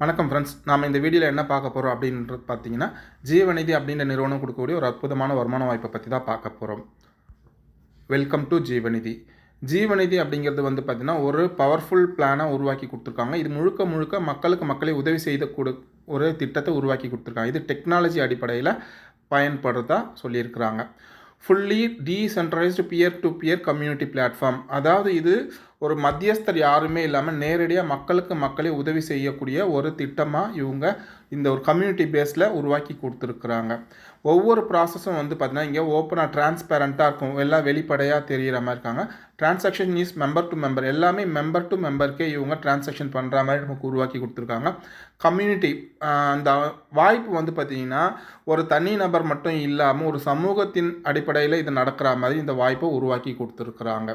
வணக்கம் ஃப்ரெண்ட்ஸ் நாம் இந்த வீடியோவில் என்ன பார்க்க போகிறோம் அப்படின்றது பார்த்தீங்கன்னா ஜீவநிதி அப்படின்ற நிறுவனம் கொடுக்கக்கூடிய ஒரு அற்புதமான வருமான வாய்ப்பை பற்றி தான் பார்க்க போகிறோம் வெல்கம் டு ஜீவநிதி. ஜீவநிதி அப்படிங்கிறது வந்து பார்த்திங்கன்னா ஒரு பவர்ஃபுல் பிளானை உருவாக்கி கொடுத்துருக்காங்க. இது முழுக்க முழுக்க மக்களுக்கு மக்களை உதவி செய்த கொடு ஒரு திட்டத்தை உருவாக்கி கொடுத்துருக்காங்க. இது டெக்னாலஜி அடிப்படையில் பயன்படுறதா சொல்லியிருக்கிறாங்க. Fully decentralised peer to peer community platform அதாவது இது ஒரு மத்தியஸ்தர் யாருமே இல்லாமல் நேரடியாக மக்களுக்கு மக்களே உதவி செய்யக்கூடிய ஒரு திட்டமாக இவங்க இந்த ஒரு கம்யூனிட்டி பேஸில் உருவாக்கி கொடுத்துருக்குறாங்க. ஒவ்வொரு ப்ராசஸும் வந்து பார்த்திங்கன்னா இங்கே ஓப்பனாக டிரான்ஸ்பேரண்ட்டாக இருக்கும். எல்லாம் வெளிப்படையாக தெரிகிற மாதிரி இருக்காங்க. Transaction is member to member எல்லாமே மெம்பர் டு மெம்பருக்கே இவங்க டிரான்சாக்ஷன் பண்ணுற மாதிரி நமக்கு உருவாக்கி கொடுத்துருக்காங்க. கம்யூனிட்டி அந்த வாய்ப்பு வந்து பார்த்திங்கன்னா ஒரு தனி நபர் மட்டும் இல்லாமல் ஒரு சமூகத்தின் அடிப்படையில் இது நடக்கிற மாதிரி இந்த வாய்ப்பை உருவாக்கி கொடுத்துருக்குறாங்க.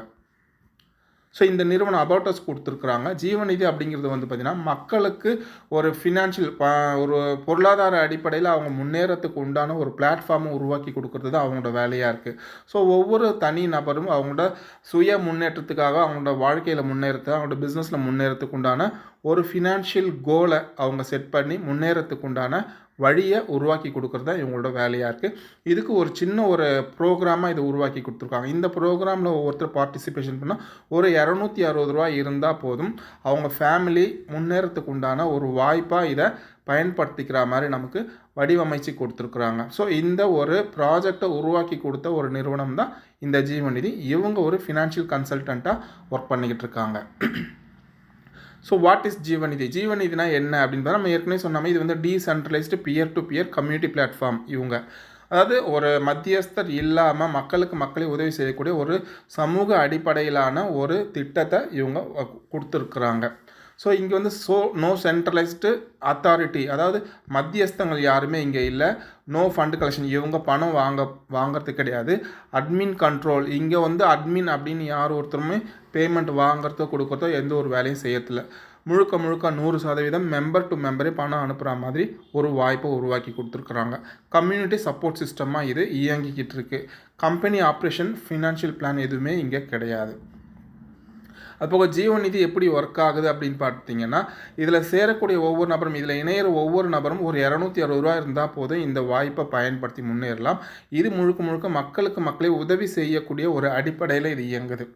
ஸோ இந்த நிறுவனம் அபவுட்டஸ் கொடுத்துருக்குறாங்க. ஜீவநிதி அப்படிங்கிறது வந்து பார்த்திங்கன்னா மக்களுக்கு ஒரு ஃபினான்ஷியல் ஒரு பொருளாதார அடிப்படையில் அவங்க முன்னேறத்துக்கு உண்டான ஒரு பிளாட்ஃபார்மும் உருவாக்கி கொடுக்குறது தான் அவங்களோட வேலையாக இருக்குது ஸோ ஒவ்வொரு தனி நபரும் அவங்களோட சுய முன்னேற்றத்துக்காக அவங்களோட வாழ்க்கையில் முன்னேறத்து அவங்களோட பிஸ்னஸில் முன்னேறத்துக்கு உண்டான ஒரு ஃபினான்ஷியல் கோலை அவங்க செட் பண்ணி முன்னேறத்துக்கு உண்டான வழியை உருவாக்கி கொடுக்குறது தான் இவங்களோட வேலையாக இருக்குது இதுக்கு ஒரு சின்ன ஒரு ப்ரோக்ராமாக இதை உருவாக்கி கொடுத்துருக்காங்க. இந்த ப்ரோக்ராமில் ஒவ்வொருத்தர் பார்ட்டிசிபேஷன் பண்ணால் ஒரு இரநூத்தி அறுபது ரூபா இருந்தால் போதும். அவங்க ஃபேமிலி முன்னேறத்துக்கு உண்டான ஒரு வாய்ப்பாக இதை பயன்படுத்திக்கிற மாதிரி நமக்கு வடிவமைச்சு கொடுத்துருக்குறாங்க. ஸோ இந்த ஒரு ப்ராஜெக்டை உருவாக்கி கொடுத்த ஒரு நிறுவனம் தான் இந்த ஜீவநிதி. இவங்க ஒரு ஃபினான்ஷியல் கன்சல்டண்ட்டாக ஒர்க் பண்ணிக்கிட்டு இருக்காங்க. ஸோ வாட் இஸ் ஜீவநிதி ஜீவநிதினா என்ன அப்படின்னு நம்ம ஏற்கனவே சொன்னாமல் இது வந்து decentralised peer to peer community platform இவங்க. அதாவது ஒரு மத்தியஸ்தர் இல்லாமல் மக்களுக்கு மக்களை உதவி செய்யக்கூடிய ஒரு சமூக அடிப்படையிலான ஒரு திட்டத்தை இவங்க கொடுத்துருக்குறாங்க. ஸோ இங்கே வந்து ஸோ நோ சென்ட்ரலைஸ்டு அத்தாரிட்டி அதாவது மத்தியஸ்தங்கள் யாருமே இங்கே இல்லை. நோ ஃபண்ட் கலெக்ஷன் இவங்க பணம் வாங்க வாங்கிறது கிடையாது. அட்மின் கண்ட்ரோல் இங்கே வந்து அட்மின் அப்படின்னு யார் ஒருத்தருமே பேமெண்ட் வாங்குறதோ கொடுக்குறதோ எந்த ஒரு வேலையும் செய்யறதில்ல. முழுக்க முழுக்க நூறு சதவீதம் மெம்பர் டு மெம்பரே பணம் அனுப்புகிற மாதிரி ஒரு வாய்ப்பை உருவாக்கி கொடுத்துருக்குறாங்க. கம்யூனிட்டி சப்போர்ட் சிஸ்டமாக இது இயங்கிக்கிட்டு இருக்குது கம்பெனி ஆப்ரேஷன் ஃபினான்ஷியல் பிளான் எதுவுமே இங்கே கிடையாது. அதுபோக ஜீவநிதி எப்படி ஒர்க் ஆகுது அப்படின்னு பார்த்தீங்கன்னா இதில் சேரக்கூடிய ஒவ்வொரு நபரும் இதில் இணையிற ஒவ்வொரு நபரும் ஒரு இரநூத்தி அறுபது ரூபா இருந்தால் போதும் இந்த வாய்ப்பை பயன்படுத்தி முன்னேறலாம். இது முழுக்க முழுக்க மக்களுக்கு மக்களை உதவி செய்யக்கூடிய ஒரு அடிப்படையில் இது இயங்குது.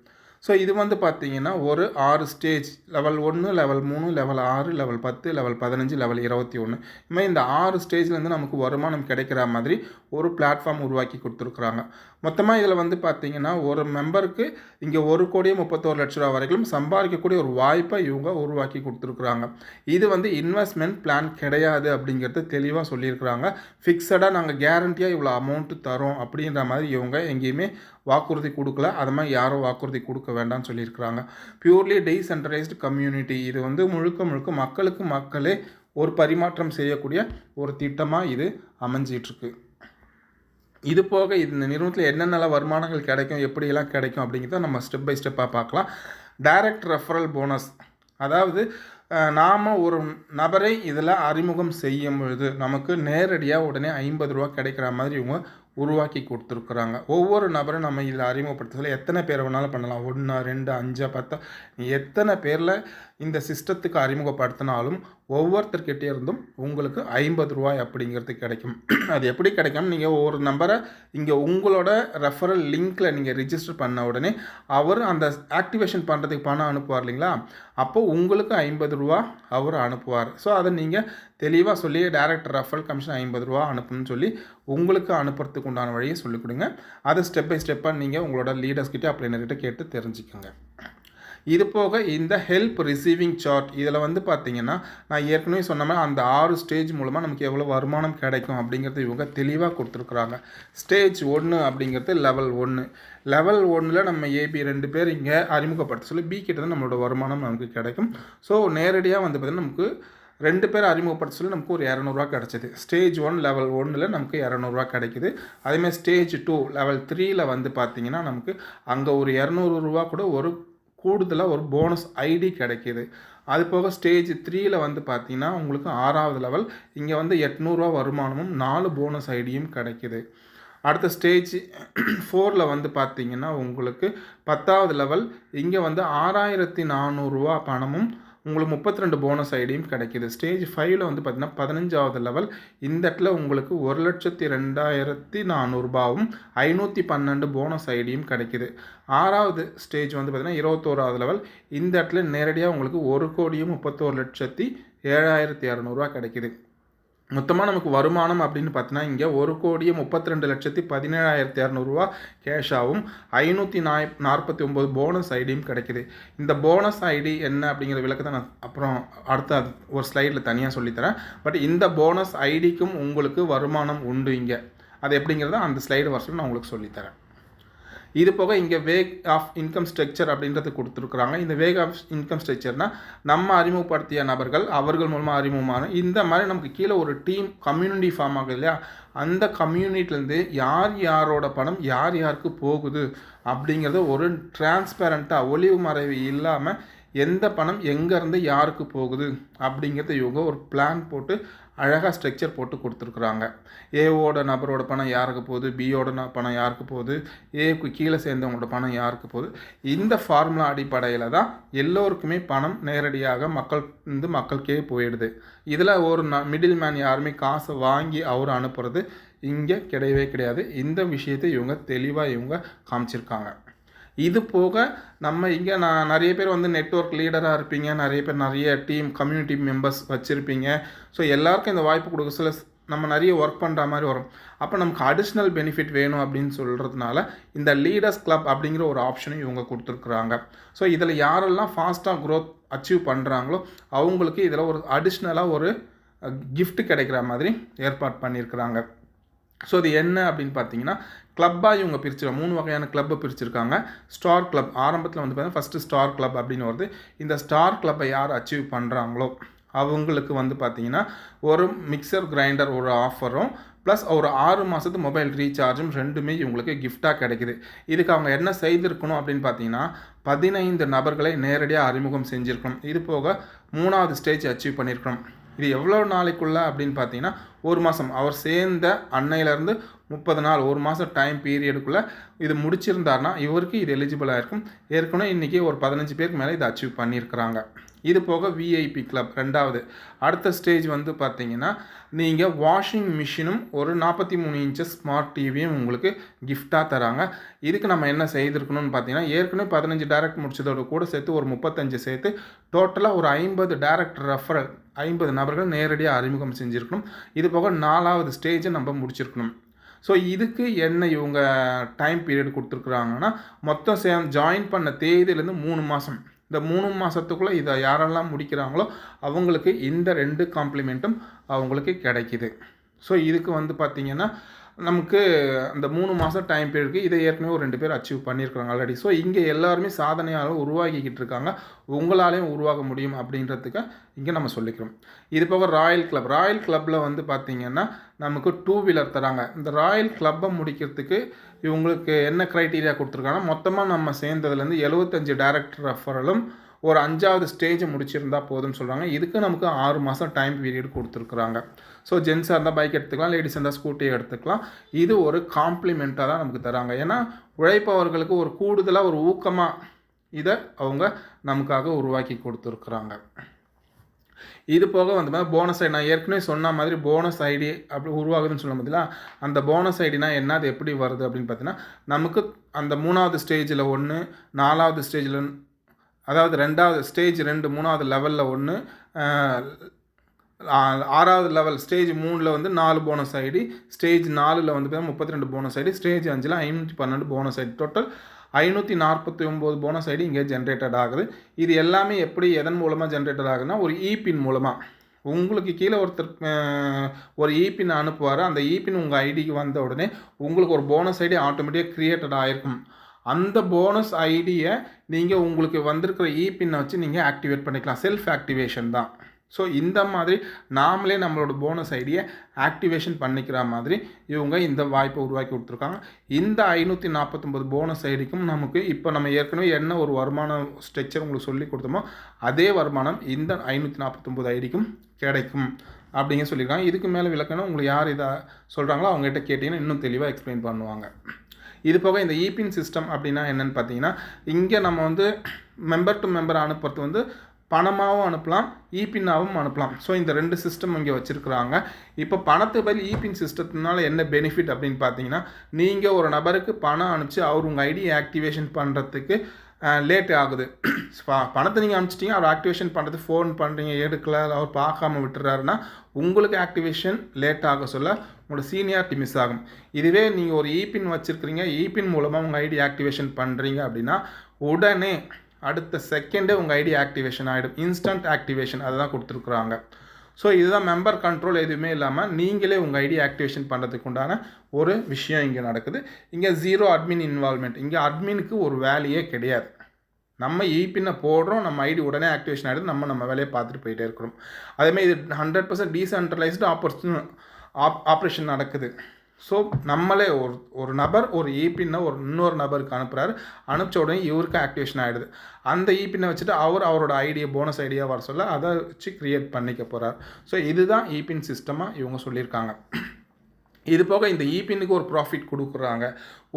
ஸோ இது வந்து பார்த்தீங்கன்னா ஒரு ஆறு ஸ்டேஜ் லெவல் ஒன்று லெவல் மூணு லெவல் ஆறு லெவல் பத்து லெவல் பதினஞ்சு லெவல் இருபத்தி ஒன்று இதுமாதிரி இந்த ஆறு ஸ்டேஜ்லேருந்து நமக்கு வருமானம் கிடைக்கிற மாதிரி ஒரு பிளாட்ஃபார்ம் உருவாக்கி கொடுத்துருக்குறாங்க. மொத்தமாக இதில் வந்து பார்த்தீங்கன்னா ஒரு மெம்பருக்கு இங்கே ஒரு கோடியே முப்பத்தோரு லட்ச ரூபா வரைக்கும் சம்பாதிக்கக்கூடிய ஒரு வாய்ப்பை இவங்க உருவாக்கி கொடுத்துருக்குறாங்க. இது வந்து இன்வெஸ்ட்மெண்ட் பிளான் கிடையாது அப்படிங்கிறது தெளிவாக சொல்லியிருக்கிறாங்க. ஃபிக்ஸடாக நாங்கள் கேரண்டியாக இவ்வளோ அமௌண்ட்டு தரோம் அப்படின்ற மாதிரி இவங்க எங்கேயுமே வாக்குறுதி கொடுக்கல. அது மாதிரி யாரும் வாக்குறுதி கொடுக்க வேண்டாம்னு சொல்லியிருக்கிறாங்க. பியூர்லி டீசென்ட்ரலைஸ்டு கம்யூனிட்டி இது வந்து முழுக்க முழுக்க மக்களுக்கு மக்களே ஒரு பரிமாற்றம் செய்யக்கூடிய ஒரு திட்டமாக இது அமைஞ்சிட்ருக்கு இது போக இந்த நிறுவனத்தில் என்னென்ன வருமானங்கள் கிடைக்கும் எப்படியெல்லாம் கிடைக்கும் அப்படிங்கிறத நம்ம ஸ்டெப் பை ஸ்டெப்பாக பார்க்கலாம். டைரக்ட் ரெஃபரல் போனஸ் அதாவது நாம் ஒரு நபரை இதில் அறிமுகம் செய்யும் பொழுது நமக்கு நேரடியாக உடனே ஐம்பது ரூபா கிடைக்கிற மாதிரி இவங்க உருவாக்கி கொடுத்துருக்குறாங்க. ஒவ்வொரு நபரும் நம்ம இதில் அறிமுகப்படுத்த எத்தனை பேர் வேணாலும் பண்ணலாம். ஒன்று ரெண்டு அஞ்சு பத்து எத்தனை பேரில் இந்த சிஸ்டத்துக்கு அறிமுகப்படுத்தினாலும் ஒவ்வொருத்தர்கிட்டே இருந்தும் உங்களுக்கு ஐம்பது ரூபாய் அப்படிங்கிறது கிடைக்கும். அது எப்படி கிடைக்கும் நீங்கள் ஒவ்வொரு நம்பரை இங்கே உங்களோட ரெஃபரல் லிங்க்கில் நீங்கள் ரிஜிஸ்டர் பண்ண உடனே அவர் அந்த ஆக்டிவேஷன் பண்ணுறதுக்கு பணம் அனுப்புவார் இல்லைங்களா? அப்போ உங்களுக்கு ஐம்பது ரூபா அவர் அனுப்புவார். ஸோ அதை நீங்கள் தெளிவாக சொல்லி டேரக்ட் ரெஃபரல் கமிஷன் ஐம்பது ரூபா அனுப்புன்னு சொல்லி உங்களுக்கு அனுப்புறதுக்கு உண்டான வழியை சொல்லிக் கொடுங்க. அதை ஸ்டெப் பை ஸ்டெப்பாக நீங்கள் உங்களோட லீடர்ஸ்கிட்ட அப்ளைனர்கிட்ட கேட்டு தெரிஞ்சுக்கோங்க. இது போக இந்த ஹெல்ப் ரிசீவிங் சார்ட் இதில் வந்து பார்த்தீங்கன்னா நான் ஏற்கனவே சொன்ன மாதிரி அந்த ஆறு ஸ்டேஜ் மூலமாக நமக்கு எவ்வளோ வருமானம் கிடைக்கும் அப்படிங்கிறது இவங்க தெளிவாக கொடுத்துருக்குறாங்க. ஸ்டேஜ் ஒன்று அப்படிங்கிறது லெவல் ஒன்று லெவல் ஒன்றில் நம்ம ஏபி ரெண்டு பேர் இங்கே அறிமுகப்படுத்த சொல்லி பி கிட்ட தான் நம்மளோட வருமானம் நமக்கு கிடைக்கும். ஸோ நேரடியாக வந்து பார்த்திங்கன்னா நமக்கு ரெண்டு பேர் அறிமுகப்படுத்த சொல்லி நமக்கு ஒரு இரநூறுவா கிடச்சிது. ஸ்டேஜ் ஒன் லெவல் ஒன்றில் நமக்கு இரநூறுவா கிடைக்குது. அதேமாதிரி ஸ்டேஜ் டூ லெவல் த்ரீயில் வந்து பார்த்திங்கன்னா நமக்கு அங்கே ஒரு இரநூறுவா கூட ஒரு கூடுதலாக ஒரு போனஸ் ஐடி கிடைக்கிது. அது போக ஸ்டேஜ் த்ரீயில் வந்து பார்த்தீங்கன்னா உங்களுக்கு ஆறாவது லெவல் இங்கே வந்து எட்நூறுரூவா வருமானமும் நாலு போனஸ் ஐடியும் கிடைக்கிது. அடுத்த ஸ்டேஜ் ஃபோரில் வந்து பார்த்தீங்கன்னா உங்களுக்கு பத்தாவது லெவல் இங்கே வந்து ஆறாயிரத்தி நானூறுரூவா பணமும் உங்களுக்கு முப்பத்தி ரெண்டு போனஸ் ஐடியும் கிடைக்கிது. ஸ்டேஜ் ஃபைவ்ல வந்து பார்த்தீங்கன்னா பதினஞ்சாவது லெவல் இந்த இடத்துல உங்களுக்கு ஒரு லட்சத்தி ரெண்டாயிரத்தி நானூறுபாவும் ஐநூற்றி பன்னெண்டு போனஸ் ஐடியும் கிடைக்கிது. ஆறாவது ஸ்டேஜ் வந்து பார்த்தீங்கன்னா இருபத்தோராவது லெவல் இந்த இடத்துல நேரடியாக உங்களுக்கு ஒரு கோடியும் முப்பத்தோரு லட்சத்தி ஏழாயிரத்தி இரநூறுவா கிடைக்கிது. மொத்தமாக நமக்கு வருமானம் அப்படின்னு பார்த்தீங்கன்னா இங்கே ஒரு கோடியே முப்பத்தி ரெண்டு லட்சத்தி பதினேழாயிரத்தி இரநூறுவா கேஷாகவும் ஐநூற்றி நாய் நாற்பத்தி ஒம்பது போனஸ் ஐடியும் கிடைக்குது. இந்த போனஸ் ஐடி என்ன அப்படிங்கிற விளக்கத்தை நான் அப்புறம் அடுத்த அது ஒரு ஸ்லைடில் தனியாக சொல்லித்தரேன். பட் இந்த போனஸ் ஐடிக்கும் உங்களுக்கு வருமானம் உண்டு இங்கே. அது எப்படிங்கிறத அந்த ஸ்லைடு வருஷம் நான் உங்களுக்கு சொல்லித்தரேன். இது போக இங்கே வேக் ஆஃப் இன்கம் ஸ்ட்ரக்சர் அப்படின்றது கொடுத்துருக்குறாங்க. இந்த வேக் ஆஃப் இன்கம் ஸ்ட்ரக்சர்னால் நம்ம அறிமுகப்படுத்திய நபர்கள் அவர்கள் மூலமாக அறிமுகமான இந்த மாதிரி நமக்கு கீழே ஒரு டீம் கம்யூனிட்டி ஃபார்ம் ஆகுது இல்லையா? அந்த கம்யூனிட்டிலேருந்து யார் யாரோட பணம் யார் யாருக்கு போகுது அப்படிங்கிறத ஒரு டிரான்ஸ்பேரண்ட்டாக ஒளிவு மறைவு இல்லாமல் எந்த பணம் எங்கேருந்து யாருக்கு போகுது அப்படிங்கிறத இவங்க ஒரு பிளான் போட்டு அழகாக ஸ்ட்ரக்சர் போட்டு கொடுத்துருக்குறாங்க. ஏவோட நபரோட பணம் யாருக்கு போகுது? பியோட பணம் யாருக்கு போகுது? ஏக்கு கீழே சேர்ந்தவங்களோட பணம் யாருக்கு போகுது? இந்த ஃபார்முலா அடிப்படையில் தான் எல்லோருக்குமே பணம் நேரடியாக மக்கள் வந்து மக்களுக்கே போயிடுது. இதில் ஒரு ந மிடில் மேன் யாருமே காசை வாங்கி அவர் அனுப்புறது இங்கே கிடையவே கிடையாது. இந்த விஷயத்தை இவங்க தெளிவாக இவங்க காமிச்சிருக்காங்க. இது போக நம்ம இங்கே நான் நிறைய பேர் வந்து நெட்ஒர்க் லீடராக இருப்பீங்க. நிறைய பேர் நிறைய டீம் கம்யூனிட்டி மெம்பர்ஸ் வச்சுருப்பீங்க. ஸோ எல்லாருக்கும் இந்த வாய்ப்பு கொடுக்க சில நம்ம நிறைய ஒர்க் பண்ணுற மாதிரி வரும். அப்போ நமக்கு அடிஷ்னல் பெனிஃபிட் வேணும் அப்படின்னு சொல்கிறதுனால இந்த லீடர்ஸ் கிளப் அப்படிங்கிற ஒரு ஆப்ஷனும் இவங்க கொடுத்துருக்குறாங்க. ஸோ இதில் யாரெல்லாம் ஃபாஸ்ட்டாக க்ரோத் அச்சீவ் பண்ணுறாங்களோ அவங்களுக்கு இதில் ஒரு அடிஷ்னலாக ஒரு கிஃப்ட் கிடைக்கிற மாதிரி ஏற்பாடு பண்ணியிருக்கிறாங்க. ஸோ அது என்ன அப்படின்னு பார்த்தீங்கன்னா கிளப்பாக இவங்க பிரிச்சிருக்காங்க மூணு வகையான கிளப்பை பிரிச்சிருக்காங்க. ஸ்டார் கிளப் ஆரம்பத்தில் வந்து பார்த்தீங்கன்னா ஃபஸ்ட்டு ஸ்டார் கிளப் அப்படின்னு வருது. இந்த ஸ்டார் கிளப்பை யார் அச்சீவ் பண்ணுறாங்களோ அவங்களுக்கு வந்து பார்த்தீங்கன்னா ஒரு மிக்சர் கிரைண்டர் ஒரு ஆஃபரும் ப்ளஸ் ஒரு ஆறு மாதத்து மொபைல் ரீசார்ஜும் ரெண்டுமே இவங்களுக்கு கிஃப்டாக கிடைக்குது. இதுக்கு அவங்க என்ன செய்திருக்கணும் அப்படின்னு பார்த்தீங்கன்னா பதினைந்து நபர்களை நேரடியாக அறிமுகம் செஞ்சுருக்கணும். இது போக மூணாவது ஸ்டேஜ் அச்சீவ் பண்ணியிருக்கணும் இது எவ்வளோ நாளைக்குள்ள அப்படின்னு பார்த்தீங்கன்னா ஒரு மாதம் அவர் சேர்ந்த அன்னையிலேருந்து முப்பது நாள் ஒரு மாதம் டைம் பீரியடுக்குள்ளே இது முடிச்சிருந்தாருன்னா இவருக்கு இது எலிஜிபிளாக இருக்கும். ஏற்கனவே இன்றைக்கி ஒரு பதினஞ்சு பேருக்கு மேலே இதை அச்சீவ் பண்ணியிருக்கிறாங்க. இது போக விஐபி கிளப் ரெண்டாவது. அடுத்த ஸ்டேஜ் வந்து பார்த்தீங்கன்னா நீங்கள் வாஷிங் மிஷினும் ஒரு நாற்பத்தி மூணு இன்ச்சஸ் ஸ்மார்ட் டிவியும் உங்களுக்கு கிஃப்டாக தராங்க. இதுக்கு நம்ம என்ன செய்திருக்கணும்னு பார்த்தீங்கன்னா ஏற்கனவே பதினஞ்சு டேரக்ட் முடிச்சதோட கூட சேர்த்து ஒரு முப்பத்தஞ்சு சேர்த்து டோட்டலாக ஒரு ஐம்பது டேரக்ட் ரெஃபரல் ஐம்பது நபர்கள் நேரடியாக அறிமுகம் செஞ்சுருக்கணும். இது போக நாலாவது ஸ்டேஜை நம்ம முடிச்சிருக்கணும். ஸோ இதுக்கு என்ன இவங்க டைம் பீரியட் கொடுத்துருக்குறாங்கன்னா மொத்தம் சே ஜாயின் பண்ண தேதியிலேருந்து மூணு மாதம் இந்த மூணு மாதத்துக்குள்ளே இதை யாரெல்லாம் முடிக்கிறாங்களோ அவங்களுக்கு இந்த ரெண்டு காம்ப்ளிமெண்ட்டும் அவங்களுக்கு கிடைக்கிது. ஸோ இதுக்கு வந்து பார்த்திங்கன்னா நமக்கு அந்த மூணு மாதம் டைம் பீரியடுக்கு இதை ஏற்கனவே ஒரு ரெண்டு பேர் அச்சீவ் பண்ணியிருக்காங்க ஆல்ரெடி ஸோ இங்கே எல்லாருமே சாதனையாளர் உருவாக்கிக்கிட்டு இருக்காங்க. உங்களாலேயும் உருவாக முடியும் அப்படின்றதுக்கு இங்கே நம்ம சொல்லிக்கிறோம். இது போக ராயல் கிளப் ராயல் கிளப்பில் வந்து பார்த்திங்கன்னா நமக்கு டூ வீலர் தராங்க. இந்த ராயல் கிளப்பை முடிக்கிறதுக்கு இவங்களுக்கு என்ன க்ரைட்டீரியா கொடுத்துருக்காங்கன்னா மொத்தமாக நம்ம சேர்ந்ததுலேருந்து எழுபத்தஞ்சு டேரக்டர் ரெஃபரலும் ஒரு அஞ்சாவது ஸ்டேஜை முடிச்சிருந்தா போதும்னு சொல்கிறாங்க இதுக்கு நமக்கு ஆறு மாதம் டைம் பீரியட் கொடுத்துருக்குறாங்க. ஸோ ஜென்ஸாக இருந்தால் பைக் எடுத்துக்கலாம் லேடிஸ் இருந்தால் ஸ்கூட்டியை எடுத்துக்கலாம். இது ஒரு காம்ப்ளிமெண்ட்டாக தான் நமக்கு தராங்க. ஏன்னா உழைப்பவர்களுக்கு ஒரு கூடுதலாக ஒரு ஊக்கமாக இதை அவங்க நமக்காக உருவாக்கி கொடுத்துருக்குறாங்க. இது போக வந்து பார்த்தா போனஸ் ஐடி நான் ஏற்கனவே சொன்ன மாதிரி போனஸ் ஐடி அப்படி உருவாகுதுன்னு சொல்ல பார்த்தீங்களா அந்த போனஸ் ஐடினா என்ன அது எப்படி வருது அப்படின்னு பார்த்தீங்கன்னா நமக்கு அந்த மூணாவது ஸ்டேஜில் ஒன்று நாலாவது ஸ்டேஜில் அதாவது ரெண்டாவது ஸ்டேஜ் ரெண்டு மூணாவது லெவலில் ஒன்று ஆறாவது லெவல் ஸ்டேஜ் மூணில் வந்து நாலு போனஸ் ஐடி ஸ்டேஜ் நாலில் வந்து பார்த்தீங்கன்னா முப்பத்தி ரெண்டு போனஸ் ஐடி ஸ்டேஜ் அஞ்சில் ஐநூற்றி பன்னெண்டு போனஸ் ஐடி டோட்டல் ஐநூற்றி நாற்பத்தி ஒம்பது போனஸ் ஐடி இங்கே ஜென்ரேட்டட் ஆகுது. இது எல்லாமே எப்படி எதன் மூலமாக ஜென்ரேட்டட் ஆகுதுன்னா ஒரு இபின் மூலமாக உங்களுக்கு கீழே ஒருத்தர் ஒரு இபின் அனுப்புவார். அந்த இபின் உங்கள் ஐடிக்கு வந்த உடனே உங்களுக்கு ஒரு போனஸ் ஐடி ஆட்டோமேட்டிக்காக க்ரியேட்டட் ஆகிருக்கும் அந்த போனஸ் ஐடியை நீங்கள் உங்களுக்கு வந்திருக்கிற இபின்னை வச்சு நீங்கள் ஆக்டிவேட் பண்ணிக்கலாம். செல்ஃப் ஆக்டிவேஷன் தான். ஸோ இந்த மாதிரி நாமளே நம்மளோட போனஸ் ஐடியை ஆக்டிவேஷன் பண்ணிக்கிற மாதிரி இவங்க இந்த வாய்ப்பை உருவாக்கி கொடுத்துருக்காங்க. இந்த ஐநூற்றி நாற்பத்தொம்பது போனஸ் ஐடிக்கும் நமக்கு இப்போ நம்ம ஏற்கனவே என்ன ஒரு வருமான ஸ்ட்ரக்சர் உங்களுக்கு சொல்லி கொடுத்தோமோ அதே வருமானம் இந்த ஐநூற்றி நாற்பத்தொம்பது ஐடிக்கும் கிடைக்கும் அப்படிங்க சொல்லியிருக்காங்க. இதுக்கு மேலே விளக்கணும் உங்களுக்கு யார் இதை சொல்கிறாங்களோ அவங்ககிட்ட கேட்டிங்கன்னா இன்னும் தெளிவாக எக்ஸ்பிளைன் பண்ணுவாங்க. இது போக இந்த இபின் சிஸ்டம் அப்படின்னா என்னென்னு பார்த்தீங்கன்னா இங்கே நம்ம வந்து மெம்பர் டு மெம்பர் அனுப்புறது வந்து பணமாகவும் அனுப்பலாம் இபின்னாவும் அனுப்பலாம். ஸோ இந்த ரெண்டு சிஸ்டம் இங்கே வச்சுருக்குறாங்க. இப்போ பணத்தை பதில் இபின் சிஸ்டத்தினால என்ன பெனிஃபிட் அப்படின்னு பார்த்தீங்கன்னா நீங்கள் ஒரு நபருக்கு பணம் அனுப்பிச்சு அவர் உங்கள் ஐடி ஆக்டிவேஷன் பண்ணுறதுக்கு லேட் ஆகுது. பணத்தை நீங்கள் அனுப்பிச்சிட்டிங்க அவர் ஆக்டிவேஷன் பண்ணுறது ஃபோன் பண்ணுறீங்க எடுக்கல அவர் பார்க்காம விட்டுறாருன்னா உங்களுக்கு ஆக்டிவேஷன் லேட் ஆக சொல்ல உங்களோட சீனியாரிட்டி மிஸ் ஆகும். இதுவே நீங்கள் ஒரு இபின் வச்சுருக்கிறீங்க இபின் மூலமாக உங்கள் ஐடி ஆக்டிவேஷன் பண்ணுறீங்க அப்படின்னா உடனே அடுத்த செகண்டே உங்கள் ஐடி ஆக்டிவேஷன் ஆகிடும் இன்ஸ்டன்ட் ஆக்டிவேஷன் அதை தான் கொடுத்துருக்குறாங்க. ஸோ இதுதான் மெம்பர் கண்ட்ரோல் எதுவுமே இல்லாமல் நீங்களே உங்கள் ஐடி ஆக்டிவேஷன் பண்ணுறதுக்கு உண்டான ஒரு விஷயம் இங்கே நடக்குது. இங்கே ஜீரோ அட்மின் இன்வால்மெண்ட் இங்கே அட்மினுக்கு ஒரு வேலையே கிடையாது. நம்ம ஈபின்னை போடுறோம் நம்ம ஐடி உடனே ஆக்டிவேஷன் ஆகிடுது நம்ம நம்ம வேலையை பார்த்துட்டு போயிட்டே இருக்கிறோம். அதேமாதிரி இது hundred percent decentralised opportune of operation நடக்குது. ஸோ நம்மளே ஒரு ஒரு நபர் ஒரு ஈபின்னை ஒரு இன்னொரு நபருக்கு அனுப்புகிறாரு அனுப்பிச்ச உடனே இவருக்கு ஆக்டிவேஷன் ஆகிடுது அந்த ஈபின்னை வச்சுட்டு அவர் அவரோட ஐடியா போனஸ் ஐடியா வர சொல்ல அதை வச்சு க்ரியேட் பண்ணிக்க போகிறார் ஸோ இதுதான் ஈபின் சிஸ்டமாக இவங்க சொல்லியிருக்காங்க. இது போக இந்த ஈபினுக்கு ஒரு ப்ராஃபிட் கொடுக்குறாங்க.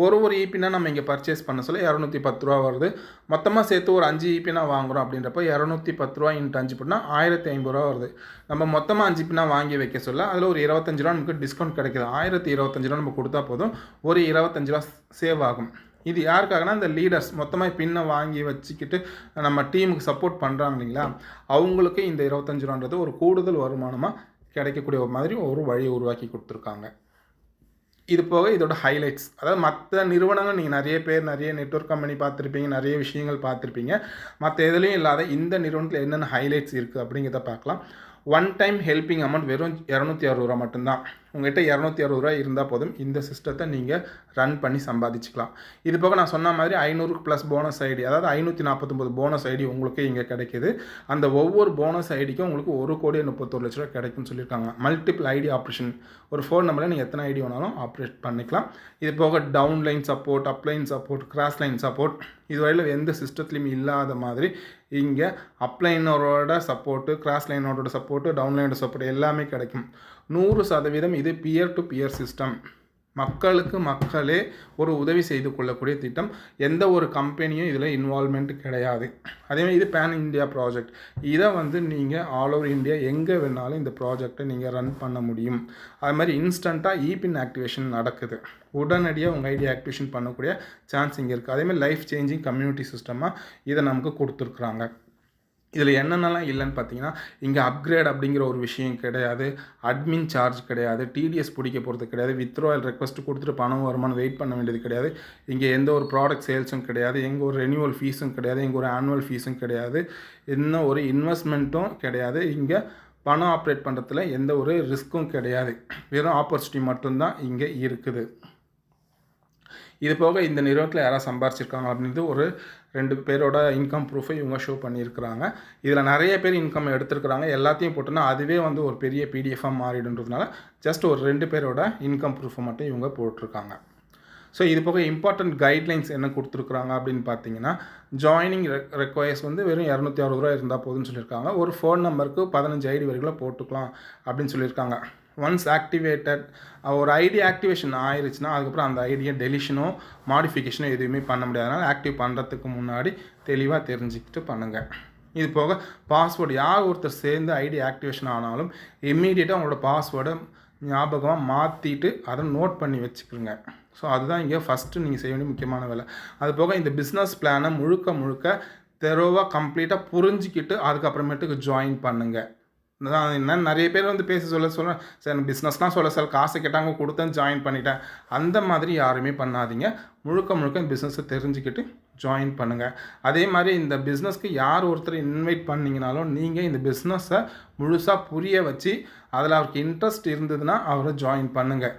ஒரு ஒரு ஈபினாக நம்ம இங்கே பர்ச்சேஸ் பண்ண சொல்ல இரநூத்தி பத்து ரூபா வருது. மொத்தமாக சேர்த்து ஒரு அஞ்சு இபினா வாங்குறோம் அப்படின்றப்ப இரநூத்தி பத்து ரூபா இன்ட்டு அஞ்சு பண்ணால் ஆயிரத்தி ஐம்பது ரூபா வருது. நம்ம மொத்தமாக அஞ்சு பின்னா வாங்கி வைக்க சொல்ல அதில் ஒரு இருபத்தஞ்சு ரூபா நமக்கு டிஸ்கவுண்ட் கிடைக்குது. ஆயிரத்தி இருபத்தஞ்சு ரூபா நம்ம கொடுத்தா போதும். ஒரு இருபத்தஞ்சு ரூபா சேவ் ஆகும். இது யாருக்காகனா இந்த லீடர்ஸ் மொத்தமாக பின்னை வாங்கி வச்சுக்கிட்டு நம்ம டீமுக்கு சப்போர்ட் பண்ணுறாங்க இல்லைங்களா? அவங்களுக்கு இந்த இருபத்தஞ்சு ரூபான்றது ஒரு கூடுதல் வருமானமாக கிடைக்கக்கூடிய ஒரு மாதிரி ஒரு வழியை உருவாக்கி கொடுத்துருக்காங்க. இது போக இதோட ஹைலைட்ஸ் அதாவது மற்ற நிறுவனங்கள் நீங்கள் நிறைய பேர் நிறைய நெட்வொர்க் கம்பெனி பார்த்துருப்பீங்க நிறைய விஷயங்கள் பார்த்துருப்பீங்க. மற்ற எதுலேயும் இல்லாத இந்த நிறுவனத்தில் என்னென்ன ஹைலைட்ஸ் இருக்குது அப்படிங்கிறத பார்க்கலாம். ஒன் டைம் ஹெல்பிங் அமௌண்ட் வெறும் இரநூத்தி அறுபது ரூபா மட்டும்தான். உங்கள்கிட்ட இரநூத்தி அறுபது ரூபா இருந்தால் போதும். இந்த சிஸ்டத்தை நீங்கள் ரன் பண்ணி சம்பாதிச்சுக்கலாம். இது போக நான் சொன்ன மாதிரி ஐநூறுக்கு ப்ளஸ் போனஸ் ஐடி அதாவது ஐநூற்றி நாற்பத்தொம்பது போனஸ் ஐடி உங்களுக்கு இங்கே கிடைக்கிது. அந்த ஒவ்வொரு போனஸ் ஐடிக்கும் உங்களுக்கு ஒரு கோடி முப்பத்தொரு லட்ச ரூபா கிடைக்கும்னு சொல்லியிருக்காங்க. மல்டிபிள் ஐடி ஆப்ரேஷன் ஒரு ஃபோன் நம்பரில் நீங்கள் எத்தனை ஐடி வேணாலும் ஆப்ரேட் பண்ணிக்கலாம். இது போக down line support upline support cross line support இதுவரையில் எந்த சிஸ்டத்துலையும் இல்லாத மாதிரி இங்கே அப்லைனரோட சப்போர்ட்டு கிராஸ் லைனோட சப்போர்ட்டு டவுன்லைனோட சப்போர்ட் எல்லாமே கிடைக்கும். நூறு சதவீதம் இது பியர் டு பியர் சிஸ்டம் மக்களுக்கு மக்களே ஒரு உதவி செய்து கொள்ளக்கூடிய திட்டம். எந்த ஒரு கம்பெனியும் இதில் இன்வால்மெண்ட் கிடையாது. அதேமாதிரி இது பேன் இந்தியா ப்ராஜெக்ட் இதை வந்து நீங்கள் ஆல் ஓவர் இந்தியா எங்கே வேணாலும் இந்த ப்ராஜெக்டை நீங்கள் ரன் பண்ண முடியும். அது மாதிரி இன்ஸ்டண்ட்டாக இபின் ஆக்டிவேஷன் நடக்குது. உடனடியாக உங்கள் ஐடியா ஆக்டிவேஷன் பண்ணக்கூடிய சான்ஸ் இங்கே இருக்குது அதேமாதிரி லைஃப் சேஞ்சிங் கம்யூனிட்டி சிஸ்டமாக இதை நமக்கு கொடுத்துருக்குறாங்க. இதில் என்னென்னலாம் இல்லைன்னு பார்த்தீங்கன்னா இங்கே அப்கிரேட் அப்படிங்கிற ஒரு விஷயம் கிடையாது. அட்மின் சார்ஜ் கிடையாது. டிடிஎஸ் பிடிக்க போகிறது கிடையாது. வித்ட்ராயல் ரெக்வஸ்ட் கொடுத்துட்டு பணம் வருமானம் வெயிட் பண்ண வேண்டியது கிடையாது. இங்கே எந்த ஒரு ப்ராடக்ட் சேல்ஸும் கிடையாது. எங்கள் ஒரு ரெனியூவல் ஃபீஸும் கிடையாது. எங்கள் ஒரு ஆனுவல் ஃபீஸும் கிடையாது. என்ன ஒரு இன்வெஸ்ட்மெண்ட்டும் கிடையாது. இங்கே பணம் ஆப்ரேட் பண்ணுறதுல எந்த ஒரு ரிஸ்க்கும் கிடையாது. வெறும் ஆப்பர்ச்சுனிட்டி மட்டும்தான் இங்கே இருக்குது. இது போக இந்த நிறுவனத்தில் யாராவது சம்பாரிச்சிருக்காங்க அப்படின்றது ஒரு ரெண்டு பேரோட இன்கம் ப்ரூஃபை இவங்க ஷோ பண்ணியிருக்கிறாங்க. இதில் நிறைய பேர் இன்கம் எடுத்திருக்கிறாங்க. எல்லாத்தையும் போட்டோன்னா அதுவே வந்து ஒரு பெரிய பிடிஎஃபாக மாறிடுன்றதுனால ஜஸ்ட் ஒரு ரெண்டு பேரோட இன்கம் ப்ரூஃபை மட்டும் இவங்க போட்டிருக்காங்க. ஸோ இது போக இம்பார்ட்டன்ட் கைட்லைன்ஸ் என்ன கொடுத்துருக்குறாங்க அப்படின்னு பார்த்தீங்கன்னா ஜாயினிங் ரெக்வயர்ஸ் வந்து வெறும் இரநூத்தி அறுபது ரூபா இருந்தால் போதும்னு சொல்லியிருக்காங்க. ஒரு ஃபோன் நம்பருக்கு பதினஞ்சு ஐடி வரைக்கும் போட்டுக்கலாம் அப்படின்னு சொல்லியிருக்காங்க. ஒன்ஸ் ஆக்டிவேட்டட் ஒரு ஐடி ஆக்டிவேஷன் ஆயிருச்சுன்னா அதுக்கப்புறம் அந்த ஐடியை டெலிஷனோ மாடிஃபிகேஷனோ எதுவுமே பண்ண முடியாது. அதனால் ஆக்டிவ் பண்ணுறதுக்கு முன்னாடி தெளிவாக தெரிஞ்சுக்கிட்டு பண்ணுங்கள் இது போக பாஸ்வேர்டு யார் ஒருத்தர் சேர்ந்து ஐடி ஆக்டிவேஷன் ஆனாலும் இம்மீடியட்டாக உங்களோட பாஸ்வேர்டை ஞாபகமாக மாற்றிட்டு அதை நோட் பண்ணி வச்சுக்கிறோங்க ஸோ அதுதான் இங்கே ஃபஸ்ட்டு நீங்கள் செய்ய வேண்டிய முக்கியமான வேலை. அது போக இந்த பிஸ்னஸ் பிளானை முழுக்க முழுக்க தெரோவாக கம்ப்ளீட்டாக புரிஞ்சிக்கிட்டு அதுக்கப்புறமேட்டுக்கு ஜாயின் பண்ணுங்கள் என்ன நிறைய பேர் வந்து பேச சொல்ல சொல்ல சார் பிஸ்னஸ்லாம் சொல்ல சார் காசு கேட்டாங்க கொடுத்தேன் ஜாயின் பண்ணிட்டேன். அந்த மாதிரி யாருமே பண்ணாதீங்க. முழுக்க முழுக்க இந்த பிஸ்னஸை தெரிஞ்சுக்கிட்டு ஜாயின் பண்ணுங்கள் அதே மாதிரி இந்த பிஸ்னஸ்க்கு யார் ஒருத்தர் இன்வைட் பண்ணிங்கனாலும் நீங்கள் இந்த பிஸ்னஸை முழுசாக புரிய வச்சு அதில் அவருக்கு இன்ட்ரெஸ்ட் இருந்ததுன்னா அவரை ஜாயின் பண்ணுங்கள்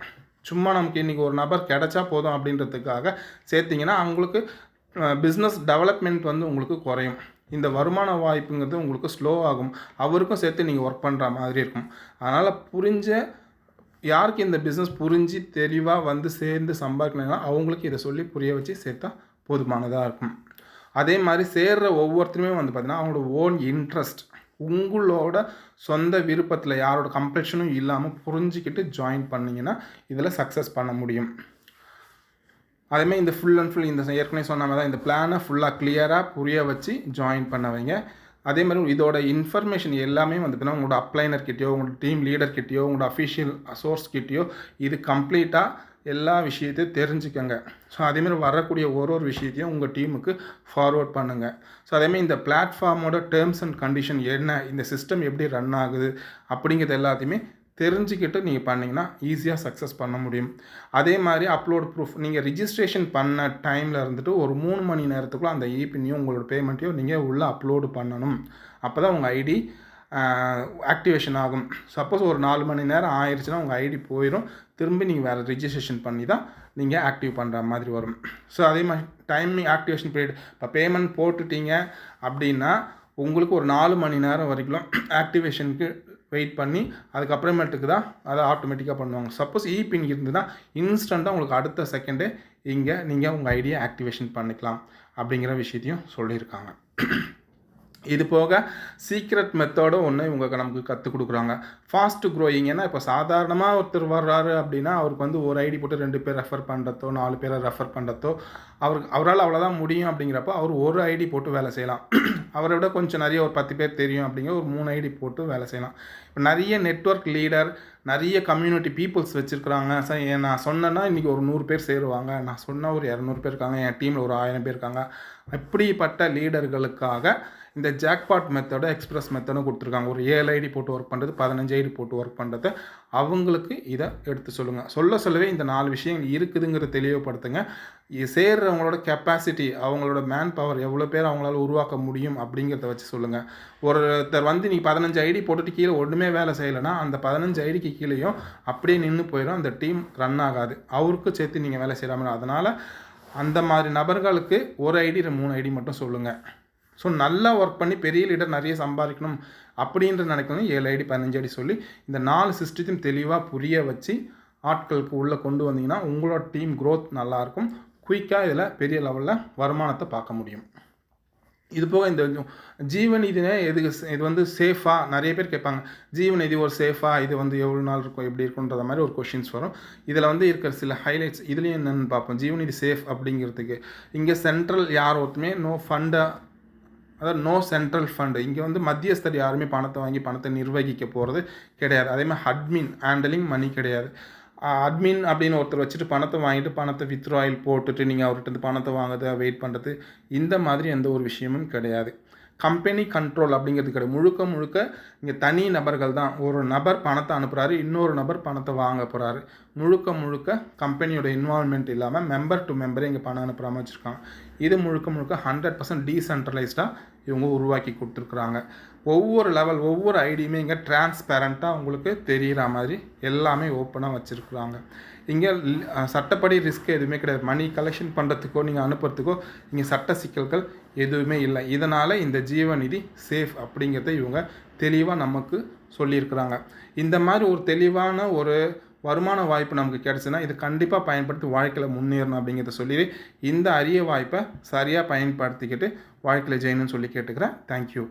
சும்மா நமக்கு இன்றைக்கி ஒரு நபர் கிடைச்சா போதும் அப்படின்றதுக்காக சேர்த்திங்கன்னா அவங்களுக்கு பிஸ்னஸ் டெவலப்மெண்ட் வந்து உங்களுக்கு குறையும். இந்த வருமான வாய்ப்புங்கிறது உங்களுக்கு ஸ்லோ ஆகும். அவருக்கும் சேர்த்து நீங்கள் ஒர்க் பண்ணுற மாதிரி இருக்கும். அதனால் புரிஞ்ச யாருக்கு இந்த பிஸ்னஸ் புரிஞ்சு தெளிவாக வந்து சேர்ந்து சம்பாதிக்கணுங்கன்னா அவங்களுக்கு இதை சொல்லி புரிய வச்சு சேர்த்தா போதுமானதாக இருக்கும். அதே மாதிரி சேர்கிற ஒவ்வொருத்தருமே வந்து பார்த்திங்கன்னா அவங்களோட ஓன் இன்ட்ரெஸ்ட் உங்களோட சொந்த விருப்பத்தில் யாரோட கம்பல்ஷனும் இல்லாமல் புரிஞ்சிக்கிட்டு ஜாயின் பண்ணிங்கன்னா இதில் சக்ஸஸ் பண்ண முடியும். அதேமாதிரி இந்த ஃபுல் அண்ட் ஃபுல் இந்த ஏற்கனவே சொன்ன மாதிரி தான் இந்த பிளானை ஃபுல்லாக கிளியராக புரிய வச்சு ஜாயின் பண்ண வைங்க அதே மாதிரி இதோட இன்ஃபர்மேஷன் எல்லாமே வந்து பார்த்தீங்கன்னா உங்களோட அப்ளைனர் கிட்டயோ உங்களோட டீம் லீடர் கிட்டயோ உங்களோட அஃபிஷியல் சோர்ஸ் கிட்டயோ இது கம்ப்ளீட்டாக எல்லா விஷயத்தையும் தெரிஞ்சுக்கோங்க. ஸோ அதேமாதிரி வரக்கூடிய ஒரு ஒரு விஷயத்தையும் உங்கள் டீமுக்கு ஃபார்வர்ட் பண்ணுங்கள் ஸோ அதேமாதிரி இந்த பிளாட்ஃபார்மோட டேர்ம்ஸ் அண்ட் கண்டிஷன் என்ன இந்த சிஸ்டம் எப்படி ரன் ஆகுது அப்படிங்கிறது எல்லாத்தையுமே தெரிஞ்சுக்கிட்டு நீங்கள் பண்ணிங்கன்னா ஈஸியாக சக்ஸஸ் பண்ண முடியும். அதே மாதிரி அப்லோட் ப்ரூஃப் நீங்கள் ரிஜிஸ்ட்ரேஷன் பண்ண டைமில் இருந்துட்டு ஒரு மூணு மணி நேரத்துக்குள்ளே அந்த ஈபினியும் உங்களோட பேமெண்ட்டையும் நீங்கள் உள்ளே அப்லோடு பண்ணணும். அப்போ தான் உங்கள் ஐடி ஆக்டிவேஷன் ஆகும். சப்போஸ் ஒரு நாலு மணி நேரம் ஆயிடுச்சுன்னா உங்கள் ஐடி போயிடும் திரும்பி நீங்கள் வேறு ரிஜிஸ்ட்ரேஷன் பண்ணி தான் நீங்கள் ஆக்டிவ் பண்ணுற மாதிரி வரும். ஸோ அதே மாதிரி டைமிங் ஆக்டிவேஷன் பீரியட் இப்போ பேமெண்ட் போட்டுட்டீங்க அப்படின்னா உங்களுக்கு ஒரு நாலு மணி நேரம் வரைக்கும் ஆக்டிவேஷனுக்கு வெயிட் பண்ணி அதுக்கப்புறமேட்டுக்கு தான் அதை ஆட்டோமேட்டிக்காக பண்ணுவாங்க. சப்போஸ் இபின் e இருந்ததுன்னா இன்ஸ்டண்ட்டாக உங்களுக்கு அடுத்த செகண்டே இங்கே நீங்கள் உங்கள் ஐடியை ஆக்டிவேஷன் பண்ணிக்கலாம் அப்படிங்கிற விஷயத்தையும் சொல்லியிருக்காங்க. இது போக சீக்ரெட் மெத்தடும் ஒன்று இவங்க நமக்கு கற்றுக் கொடுக்குறாங்க. ஃபாஸ்ட் க்ரோயிங் ஏன்னா இப்போ சாதாரணமாக ஒருத்தர் வர்றாரு அப்படின்னா அவருக்கு வந்து ஒரு ஐடி போட்டு ரெண்டு பேர் ரெஃபர் பண்ணுறதோ நாலு பேரை ரெஃபர் பண்ணுறதோ அவருக்கு அவரால் அவ்வளோதான் முடியும் அப்படிங்கிறப்ப அவர் ஒரு ஐடி போட்டு வேலை செய்யலாம். அவரை விட கொஞ்சம் நிறைய ஒரு பத்து பேர் தெரியும் அப்படிங்கிற ஒரு மூணு ஐடி போட்டு வேலை செய்யலாம். இப்போ நிறைய நெட்ஒர்க் லீடர் நிறைய கம்யூனிட்டி பீப்புள்ஸ் வச்சுருக்குறாங்க. சார் நான் சொன்னேன்னா இன்றைக்கி ஒரு நூறு பேர் சேருவாங்க. நான் சொன்னால் ஒரு இரநூறு பேர் இருக்காங்க. என் டீமில் ஒரு ஆயிரம் பேர் இருக்காங்க. அப்படிப்பட்ட லீடர்களுக்காக இந்த ஜாக்பாட் மெத்தடை எக்ஸ்பிரஸ் மெத்தடும் கொடுத்துருக்காங்க. ஒரு ஏழு ஐடி போட்டு ஒர்க் பண்ணுறது பதினஞ்சு ஐடி போட்டு ஒர்க் பண்ணுறது அவங்களுக்கு இதை எடுத்து சொல்லுங்கள் சொல்ல சொல்லவே இந்த நாலு விஷயங்கள் இருக்குதுங்கிற தெளிவுபடுத்துங்க. சேர்றவங்களோட கெப்பாசிட்டி அவங்களோட மேன் பவர் எவ்வளோ பேர் அவங்களால உருவாக்க முடியும் அப்படிங்கிறத வச்சு சொல்லுங்கள் ஒருத்தர் வந்து நீ பதினஞ்சு ஐடி போட்டுட்டு கீழே ஒன்றுமே வேலை செய்யலைன்னா அந்த பதினஞ்சு ஐடிக்கு கீழேயும் அப்படியே நின்று போயிடும் அந்த டீம் ரன் ஆகாது. அவருக்கும் சேர்த்து நீங்கள் வேலை செய்யலாமல் அதனால் அந்த மாதிரி நபர்களுக்கு ஒரு ஐடி மூணு ஐடி மட்டும் சொல்லுங்கள் ஸோ நல்லா ஒர்க் பண்ணி பெரிய லீடர் நிறைய சம்பாதிக்கணும் அப்படின்ற நினைக்கணும். ஏழு ஐடி பதினஞ்சு ஐடி சொல்லி இந்த நாலு சிஸ்டத்தையும் தெளிவாக புரிய வச்சு ஆட்களுக்கு உள்ளே கொண்டு வந்தீங்கன்னா உங்களோட டீம் க்ரோத் நல்லாயிருக்கும் குயிக்காக இதில் பெரிய லெவலில் வருமானத்தை பார்க்க முடியும். இது போக இந்த ஜீவநிதினே எதுக்கு இது வந்து சேஃபாக நிறைய பேர் கேட்பாங்க. ஜீவநிதி ஒரு சேஃபாக இது வந்து எவ்வளோ நாள் இருக்கும் எப்படி இருக்குன்ற மாதிரி ஒரு கொஷின்ஸ் வரும். இதில் வந்து இருக்கிற சில ஹைலைட்ஸ் இதுலேயும் என்னென்னு பார்ப்போம். ஜீவநிதி சேஃப் அப்படிங்கிறதுக்கு. இங்கே சென்ட்ரல் யார் ஒருத்தமே நோ ஃபண்டை அதாவது நோ சென்ட்ரல் ஃபண்டு இங்கே வந்து மத்தியஸ்தர் யாருமே பணத்தை வாங்கி பணத்தை நிர்வகிக்க போகிறது கிடையாது. அதே மாதிரி அட்மின் ஹேண்டலிங் மணி கிடையாது. அட்மின் அப்படின்னு ஒருத்தர் வச்சுட்டு பணத்தை வாங்கிட்டு பணத்தை வித்ராயில் போட்டுட்டு நீங்கள் அவர்கிட்ட பணத்தை வாங்குறது வெயிட் பண்ணுறது இந்த மாதிரி எந்த ஒரு விஷயமும் கிடையாது. கம்பெனி கண்ட்ரோல் அப்படிங்கிறது கிடையாது. முழுக்க முழுக்க இங்கே தனி நபர்கள் தான். ஒரு நபர் பணத்தை அனுப்புகிறாரு இன்னொரு நபர் பணத்தை வாங்க போகிறாரு முழுக்க முழுக்க கம்பெனியோட இன்வால்மெண்ட் இல்லாமல் மெம்பர் டு மெம்பரே இங்கே பணம் அனுப்புகிறாம வச்சுருக்காங்க. இது முழுக்க முழுக்க ஹண்ட்ரட் பர்சன்ட் டீசென்ட்ரலைஸ்டாக இவங்க உருவாக்கி கொடுத்துருக்குறாங்க. ஒவ்வொரு லெவல் ஒவ்வொரு ஐடியுமே இங்கே டிரான்ஸ்பேரண்ட்டாக உங்களுக்கு தெரிகிற மாதிரி எல்லாமே ஓப்பனாக வச்சுருக்குறாங்க. இங்கே சட்டப்படி ரிஸ்க் எதுவுமே கிடையாது. மணி கலெக்ஷன் பண்ணுறதுக்கோ நீங்கள் அனுப்புறதுக்கோ இங்கே சட்ட சிக்கல்கள் எதுவுமே இல்லை. இதனால் இந்த ஜீவநிதி சேஃப் அப்படிங்கிறத இவங்க தெளிவாக நமக்கு சொல்லியிருக்கிறாங்க. இந்த மாதிரி ஒரு தெளிவான ஒரு வருமான வாய்ப்பு நமக்கு கிடச்சுன்னா இது கண்டிப்பாக பயன்படுத்தி வாழ்க்கையில் முன்னேறணும் அப்படிங்கிறத சொல்லி இந்த அரிய வாய்ப்பை சரியாக பயன்படுத்திக்கிட்டு வாழ்க்கையில் ஜெயினுன்னு சொல்லி கேட்டுக்கிறேன். தேங்க்யூ